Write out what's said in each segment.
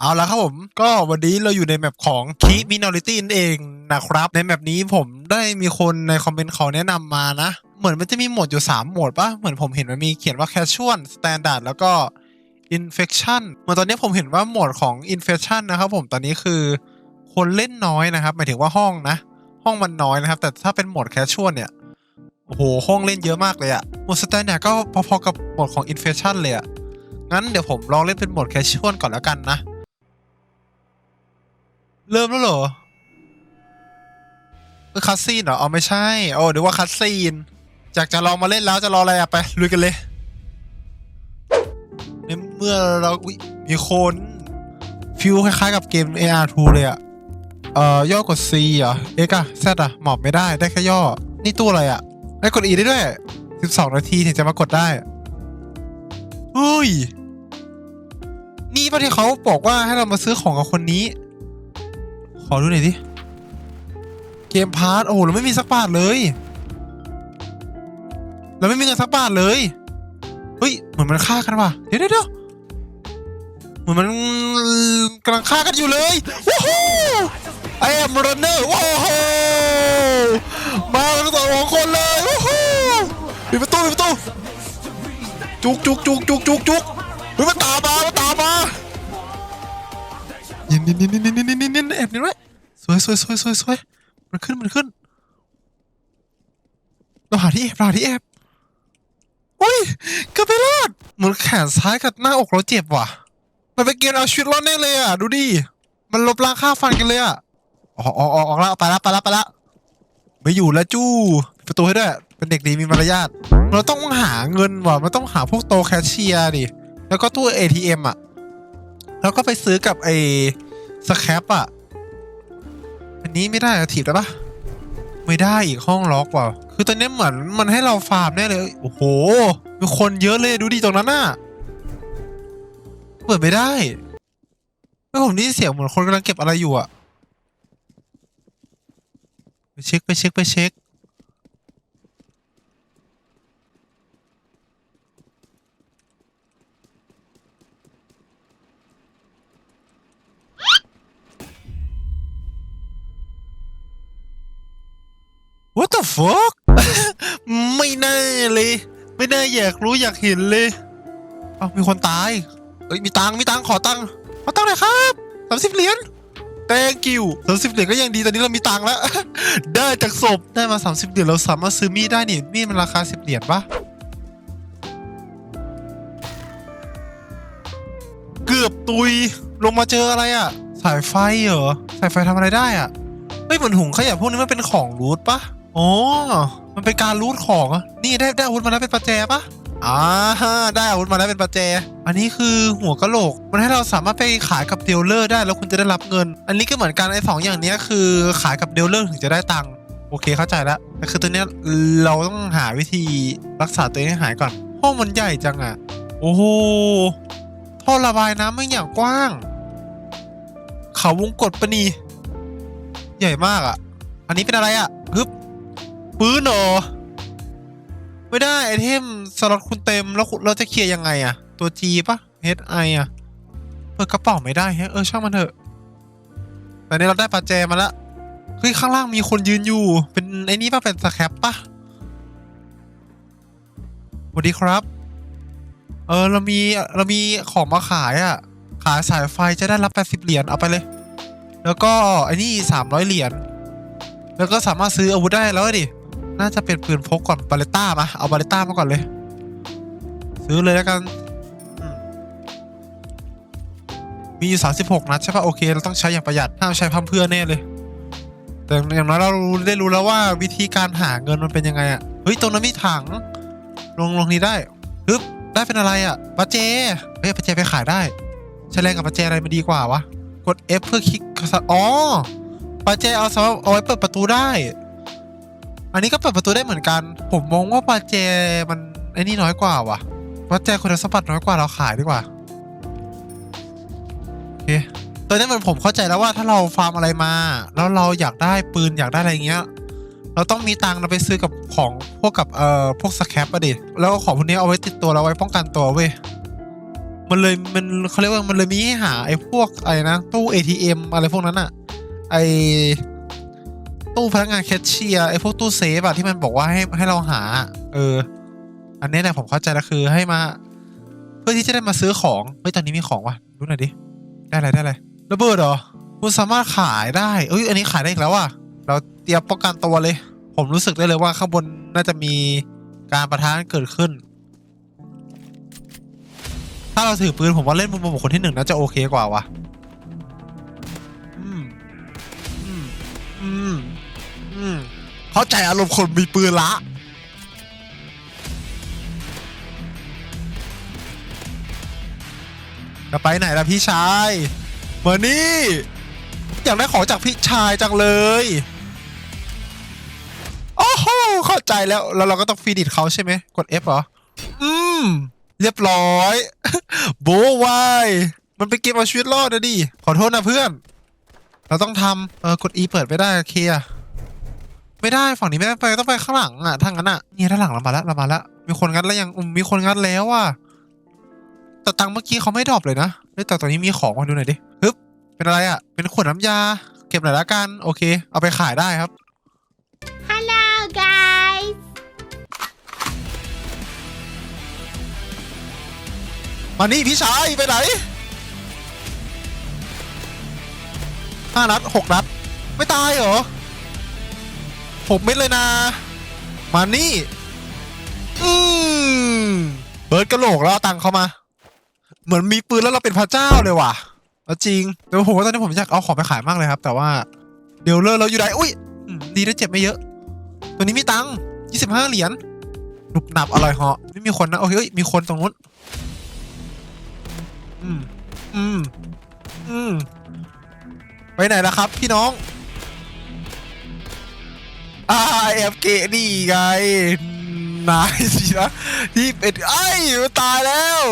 เอาละครับผมก็วันนี้เราอยู่ในแมปของ Key Minority นั่นเองนะครับ ในแมปนี้ผมได้มีคนในคอมเมนต์เขาแนะนำมานะ เหมือนมันจะมีโหมดอยู่ 3 โหมดปะเหมือนผมเห็นมันมีเขียนว่า Casual Standard แล้วก็ Infection เหมือนตอนนี้ผมเห็นว่าโหมดของ Infection นะครับผมตอนนี้คือคนเล่นน้อยนะครับ หมายถึงว่าห้องนะ ห้องมันน้อยนะครับ แต่ถ้าเป็นโหมด Casual เนี่ยโอ้โหห้องเล่นเยอะมากเลยอะโหมด Standard ก็พอๆกับโหมดของ Infection เลยอะงั้นเดี๋ยวผมลองเล่นเป็นโหมด Casual ก่อนแล้วกันนะ เริ่มแล้วเหรอคือคัสซีนเหรอเอาไม่ใช่ โอ้เดี๋ยวว่าคัสซีน จากจะลองมาเล่นแล้วจะรออะไรอะไปลุยกันเลยในเมื่อเราอุ๊ยมีคนฟิลคล้ายๆกับเกม AR2 เลยอะเอ่อย่อกด C เหรอ X อะ Z อะหมอบไม่ได้ ได้แค่ย่อ นี่ตู้อะไรอะได้กด E ได้ด้วย 12 นาทีถึงจะมากดได้เฮ้ย นี่ป่ะที่เขาบอกว่าให้เรามาซื้อของกับคนนี้ ขอดูหน่อยดิ เกมพาร์ทโอ้โหเราไม่มีสักบาทเลยเราไม่มีเงินสักบาทเลย เฮ้ย เหมือนมันฆ่ากันว่ะ เดี๋ยวเดี๋ยวเหมือนมันกำลังฆ่ากันอยู่เลยว้าวไอ้แอมรันเนอร์ว้าวมากันสองคนเลยว้าวปิดประตูปิดประตูจุกจุกจุกจุกจุกจุกเฮ้ยมันตามมามันตามมาเย็นเย็นเย็นเย็นเย็นเย็นเย็นแอบเย็นไว้ วยสวยสวยสวยสวยมันขึ้นมันขึ้น เราหาที่แอบเราหาที่แอบอุ้ยกือบไปรอดเหมือนแขนซ้ายกับหน้าอกเราเจ็บว่ะ มันเป็นเกมเอาชีวิตรอดแน่เลยอะ ดูดิ มันลบล้างค่าฟันกันเลยอะออกออกออกออกแล้วไปแล้วไปแล้วไปแล้วไม่อยู่แล้วจู้ปิดประตูให้ด้วย เป็นเด็กดีมีมารยาทเราต้องหาเงินว่ะมันต้องหาพวกโตแคชเชียร์ดิ แล้วก็ตู้ ATM อะ แล้วก็ไปซื้อกับไอ้สแครปอะ อันนี้ไม่ได้อะถีบได้ปะไม่ได้อีกห้องล็อกว่ะคือตอนนี้เหมือนมันให้เราฟาร์มแน่เลยโอ้โหมีคนเยอะเลยดูดิตรงนั้นน่ะเปิดไม่ได้ไม่ผมได้เสียงเหมือนคนกำลังเก็บอะไรอยู่อะไปเช็คไปเช็คไปเช็ค What the fuck ไม่น่าเลย ไม่น่าอยากรู้อยากเห็นเลย เอามีคนตาย เอ้ยมีตังมีตังขอตังขอตังหน่อยครับสามสิบเหรียญ thank you สามสิบเหรียญก็ยังดีตอนนี้เรามีตังค์แล้ว ได้จากศพได้มาสามสิบเหรียญเราสามารถซื้อมีดได้นี่มีดมันราคาสิบเหรียญปะเกือบตุยลงมาเจออะไรอะ สายไฟเหรอ สายไฟทำอะไรได้อะเฮ้เหมือนถุงขยะพวกนี้มันเป็นของรูทปะ อ๋อ มันเป็นการรูทของอะนี่ได้ได้อาวุธมาแล้วเป็นประแจปะอ่าได้อาวุธมาแล้วเป็นประแจ อันนี้คือหัวกะโหลก มันให้เราสามารถไปขายกับเดลเลอร์ได้แล้วคุณจะได้รับเงิน อันนี้ก็เหมือนกันไอ้สองอย่างเนี้ยคือขายกับเดลเลอร์ถึงจะได้ตังค์โอเคเข้าใจแล้วแต่คือตัวเนี้ยเราต้องหาวิธีรักษาตัวเองให้หายก่อน ห้องมันใหญ่จังอะโอ้โหท่อระบายน้ำไม่อย่างกว้าง เขาวงกดปะนีใหญ่มากอะ่ะอันนี้เป็นอะไรอะ่ะฮึบ ปื้นเหรอ ไม่ได้ไอเทมสล็อตคุณเต็มแล้วเราจะเคลียร์ยังไงอะ่ะตัว G ปะ H I อะเปิดกระเป๋าไม่ได้ฮะเออช่างมันเถอะแต่นี้เราได้ปัจแจมาละเฮ้ยข้างล่างมีคนยืนอยู่ เป็นไอ้นี่ปะเป็นสแคปปะสวัสดีครับ เออเรามีเรามีของมาขายอะ่ะขายสายไฟจะได้รับ80เหรียญเอาไปเลย แล้วก็ไอ้นี่สามร้อยเหรียญแล้วก็สามารถซื้ออาวุธได้แล้วดิ น่าจะเป็นปืนพกก่อนบาเลต้ามา เอาบาเลต้ามาก่อนเลย ซื้อเลยแล้วกัน มีอยู่ 36 นัดใช่ปะโอเค เราต้องใช้อย่างประหยัดห้ามใช้พัมเพื่อแน่เลย แต่อย่างน้อยเรารู้ได้รู้แล้วว่าวิธีการหาเงินมันเป็นยังไงอะเฮ้ยตรงนั้นมีถัง ลงลงนี้ได้ฮึบได้เป็นอะไรอะปัจเจเฮ้ยปัจเจไปขายได้ใช้แรงกับปัจเจอะไรมันดีกว่าวะกด F เพื่อคลิกอ๋อปัจเจเอาสำหรับเอาไว้เปิดประตูได้ อันนี้ก็เปิดประตูได้เหมือนกัน ผมมองว่าปัจเจมันไอ้นี่น้อยกว่าว่ะปัจเจคุณสมบัติน้อยกว่าเราขายดีกว่าโอเคตอนนี้มือนผมเข้าใจแล้วว่าถ้าเราฟาร์มอะไรมา แล้วเราอยากได้ปืนอยากได้อะไรเงี้ย เราต้องมีตังค์เราไปซื้อกับของพวกกับเอ่อพวกสแคปอะดิแล้วของพวกนี้เอาไว้ติดตัวเราไว้ป้องกันตัวเว้ยมันเลยมันเขาเรียกว่ามันเลยมีให้หาไอ้พวกอะไรนะตู้ ATM อะไรพวกนั้นอะไอ ตู้พนักงานแคชเชียร์ไอ้พวกตู้เซฟอะที่มันบอกว่าให้ให้เราหา เออ อันนี้แหละผมเข้าใจแล้วคือให้มา เพื่อที่จะได้มาซื้อของเฮ้ยตอนนี้มีของวะดูหน่อยดิได้อะไรได้อะไรระเบิดเหรอคุณสามารถขายได้เอ้ยอันนี้ขายได้อีกแล้วว่ะเราเตรียมป้องกันตัวเลย ผมรู้สึกได้เลยว่าข้างบนน่าจะมีการประทะเกิดขึ้น ถ้าเราถือปืนผมว่าเล่นมุมมองบุคคลที่หนึ่งน่าจะโอเคกว่าวะอืมอืมอืมอืม เข้าใจอารมณ์คนมีปืนละจะไปไหนล่ะพี่ชายเมานี่อยากได้ของจากพี่ชายจังเลยโอ้โหเข้าใจแล้วแล้วเราก็ต้องฟีดิตเขาใช่ไหมกด F เหรอ อืม เรียบร้อยโบวายมันเป็นเกมเอาชีวิตรอดนะดิขอโทษนะเพื่อน เราต้องทำเออกด E เปิดไม่ได้เคลียร์ ไม่ได้ฝั่งนี้ไม่ได้ไปต้องไปข้างหลังอะทางนั้นอะเนี่ยด้านหลังเรามาแล้วเรามาแล้วมีคนงัดแล้วยังอืมมีคนงัดแล้วอะแต่ตังค์เมื่อกี้เขาไม่ดรอปเลยนะเฮ้ยแต่ตอนนี้มีของมาดูหน่อยดิฮึบเป็นอะไรอะ เป็นขวดน้ำยา เก็บหน่อยละกันโอเค เอาไปขายได้ครับ Hello guys มานี่พี่ชายไปไหนห้านัดหกนัด ไม่ตายเหรอ หกเม็ดเลยนะ มานี่ อืมเบิร์ดกระโหลกแล้วเอาตังค์เข้ามา เหมือนมีปืนแล้วเราเป็นพระเจ้าเลยว่ะเอาจริงแต่ผมว่าตอนนี้ผมอยากเอาของไปขายมากเลยครับ แต่ว่าเดี๋ยวเลอร์เราอยู่ไหนอุ้ยดีได้เจ็บไม่เยอะ ตัวนี้มีตังค์ยี่สิบห้าเหรียญหนุบหนับอร่อยเหาะไม่มีคนนะโอเคเอ้ยมีคนตรงนู้นอืมอืมอืมไปไหนล่ะครับ พี่น้อง อ่าเอฟเกนี่ไง นายสินะที่เป็นไอ้ยมันตายแล้ว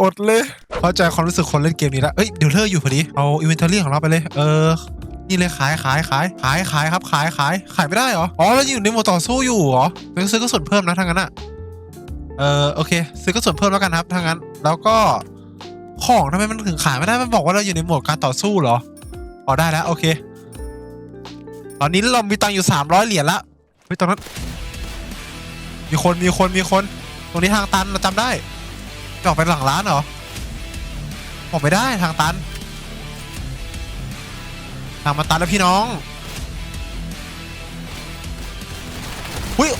อดเลย เข้าใจความรู้สึกคนเล่นเกมนี้แล้วเอ้ยเดี๋ยวเธออยู่พอดี เอาอินเวนทอรี่ของเราไปเลย เออ นี่เลยขายขายขายขายขายครับขายขายขายไม่ได้เหรอ อ๋อแล้วอยู่ในโหมดต่อสู้อยู่เหรองั้นซื้อกระสุนเพิ่มนะทางนั้นอะเออโอเค ซื้อกระสุนเพิ่มแล้วกันครับทางนั้น แล้วก็ของทำไมมันถึงขายไม่ได้ มันบอกว่าเราอยู่ในโหมดการต่อสู้เหรอ อ๋อได้แล้วโอเค ตอนนี้เรามีตังค์อยู่สามร้อยเหรียญละเฮ้ยตรงนั้น มีคนมีคนมีคน ตรงนี้ทางตันเราจำได้จะออกไปหลังร้านเหรอออกไม่ได้ทางตัน ทางมาตันแล้วพี่น้องหุ้ย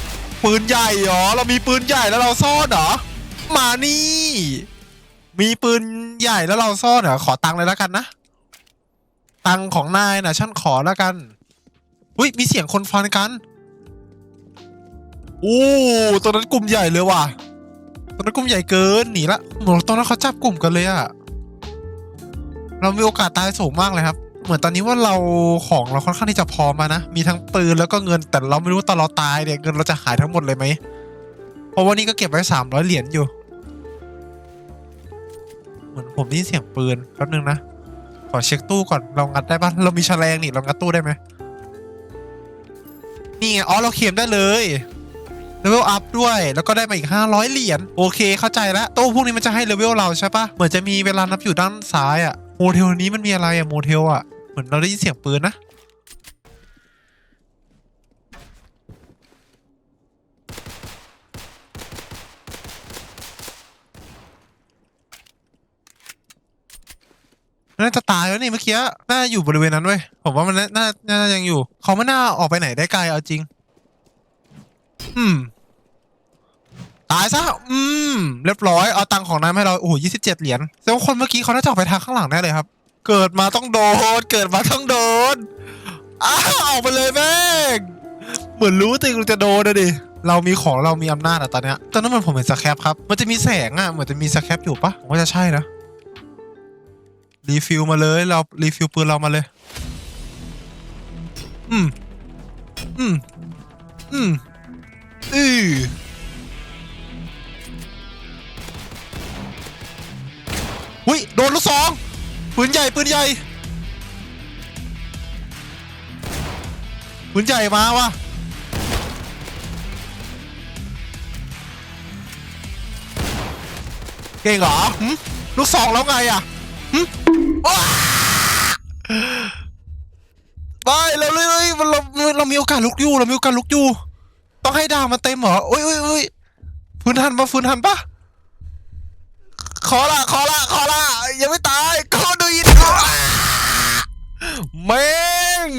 ปืนใหญ่เหรอ เรามีปืนใหญ่แล้วเราซ่อนเหรอ มานี่ มีปืนใหญ่แล้วเราซ่อนเหรอ ขอตังค์เลยแล้วกันนะ ตังค์ของนายนะฉันขอแล้วกัน อุ้ยมีเสียงคนฟันกันโอ้ตัวนั้นกลุ่มใหญ่เลยว่ะตัวนั้นกลุ่มใหญ่เกินหนีละเหมือนตอนนั้นเขาจับกลุ่มกันเลยอะเรามีโอกาสตายสูงมากเลยครับ เหมือนตอนนี้ว่าเราของเราค่อนข้างที่จะพร้อมมานะ มีทั้งปืนแล้วก็เงิน แต่เราไม่รู้ตอนเราตายเนี่ยเงินเราจะหายทั้งหมดเลยไหม เพราะว่านี่ก็เก็บไว้สามร้อยเหรียญอยู่ เหมือนผมได้ยินเสียงปืนแป๊บนึงนะ ขอเช็คตู้ก่อน เรางัดได้ปะเรามีแฉลงนี่ เรางัดตู้ได้ไหม นี่ไงอ๋อเราเข็มได้เลยเลเวลอัพด้วยแล้วก็ได้มาอีก 500 เหรียญโอเค เข้าใจแล้วตู้พวกนี้มันจะให้เลเวลเราใช่ปะเหมือนจะมีเวลานับอยู่ด้านซ้ายอะโมเทลนี้มันมีอะไรอะโมเทลอะเหมือนเราได้ยินเสียงปืนนะ น่าจะตายแล้วนี่เมื่อกี้น่าอยู่บริเวณนั้นเว้ยผมว่ามันน่าน่าน่ายังอยู่ เขาไม่น่าออกไปไหนได้ไกลเอาจริง อืม ตายซะอืม เรียบร้อยเอาตังค์ของนายมาให้เราโอ้โหยี่สิบเจ็ดเหรียญแสดงว่าคนเมื่อกี้เขาน่าจะออกไปทางข้างหลังแน่เลยครับ เกิดมาต้องโดน เกิดมาต้องโดนอ้าวออกไปเลยแม่งเหมือนรู้ตัวเองจะโดนนะดิเรามีของเรามีอำนาจอะตอนเนี้ยตอนนั้นมันผมเห็นสแครปครับ มันจะมีแสงอะเหมือนจะมีสแครปอยู่ปะผมว่าจะใช่นะ รีฟิลมาเลย เรารีฟิลปืนเรามาเลย อืม อืม อืมอืออุ้ย โดนลูกสองปืนใหญ่ปืนใหญ่ปืนใหญ่มาวะเก่งเหรอลูกสองแล้วไงอะ ไปเราเลยเลยเราเรามีโอกาสลุกอยู่เรามีโอกาสลุกอยู่ ต้องให้ดาวมาเต็มเหรอโอ้ยโอ้ยโอ้ยฟื้นทันปะฟื้นทันปะขอละขอละขอละยังไม่ตายขอดูอีกแม่ง